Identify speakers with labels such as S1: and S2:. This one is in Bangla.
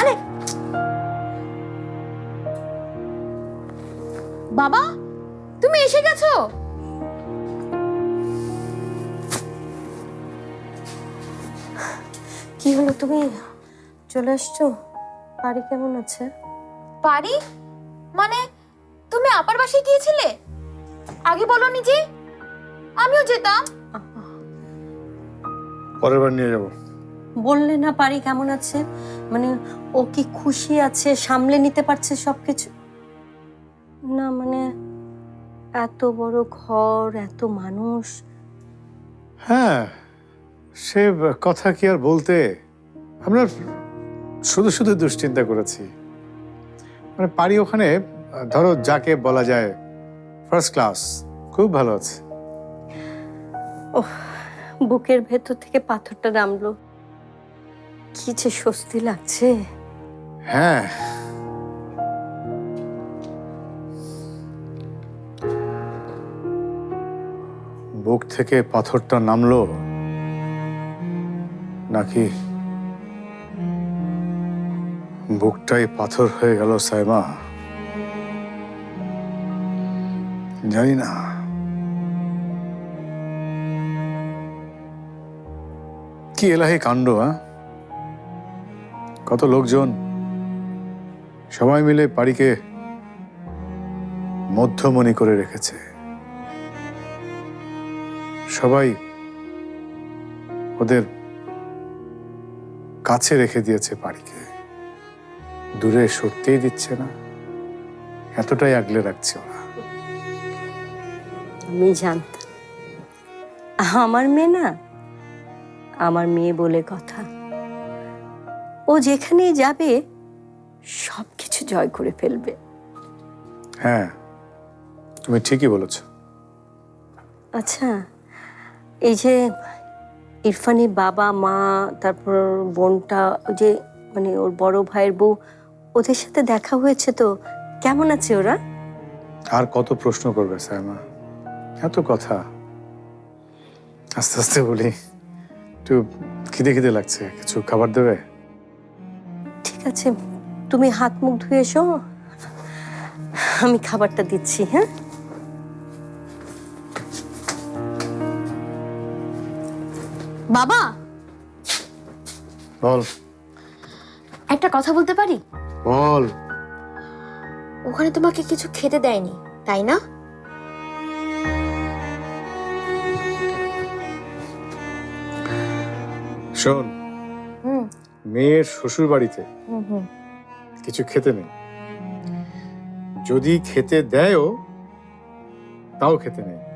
S1: আরে। বাবা তুমি এসে গেছো?
S2: কি হলো তুমি? চলে আসছো বাড়ি কেমন আছে?
S1: পারি মানে তুমি আপার বাসায় গিয়েছিলে? আগে বলনি যে আমিও যেতাম।
S3: পরের বার নিয়ে যাব।
S2: বললে না পারি কেমন আছে? মানে ও কি খুশি আছে সামলে নিতে পারছে সবকিছু? না মানে এত বড় ঘর এত মানুষ।
S3: হ্যাঁ সে কথা কি আর বলতে? আমরা শুধু শুধু দুশ্চিন্তা করেছি। মানে পারি ওখানে ধরো যাকে বলা যায় ফার্স্ট ক্লাস খুব ভালো আছে।
S2: বুকের ভেতর থেকে পাথরটা নামলো। কি যে স্বস্তি লাগছে।
S3: হ্যাঁ। বুক থেকে পাথরটা নামলো, নাকি বুকটাই পাথর হয়ে গেল সাইমা? জানি না। কি এলাহি কাণ্ড হ্যাঁ? কত লোকজন? সবাই মিলে বাড়িকে মধ্যমণি করে রেখেছে। সবাই ওদের কাছে রেখে দিয়েছে বাড়িকে। দূরে সরতেই দিচ্ছে না, এতটাই আগলে রাখছে ওরা।
S2: আমি জানতাম। আমার মেয়ে না, আমার মেয়ে বলে কথা। ও যেখানেই যাবে সব কিছু জয় করে ফেলবে।
S3: হ্যাঁ তুমি ঠিকই বলেছ।
S2: আচ্ছা এই যে ইরফানের বাবা মা তারপর বোনটা ওই যে মানে ওর বড় ভাইয়ের বউ ওদের সাথে দেখা হয়েছে তো? কেমন আছে ওরা?
S3: আর কত প্রশ্ন করবে সাইমা এত কথা। আস্তে আস্তে বলি। একটু খিদে খিদে লাগছে। কিছু খাবার দেবে?
S2: ঠিক আছে তুমি হাত মুখ ধুয়ে এসো। আমি খাবারটা দিচ্ছি হ্যাঁ?
S1: বাবা!
S3: বল।
S1: একটা কথা বলতে পারি?
S3: বল।
S1: ওখানে তোমাকে কিছু খেতে দেয়নি তাই না?
S3: শোন মেয়ের শ্বশুর বাড়িতে কিছু খেতে নেই। যদি খেতে দেয়ও তাও খেতে নেই।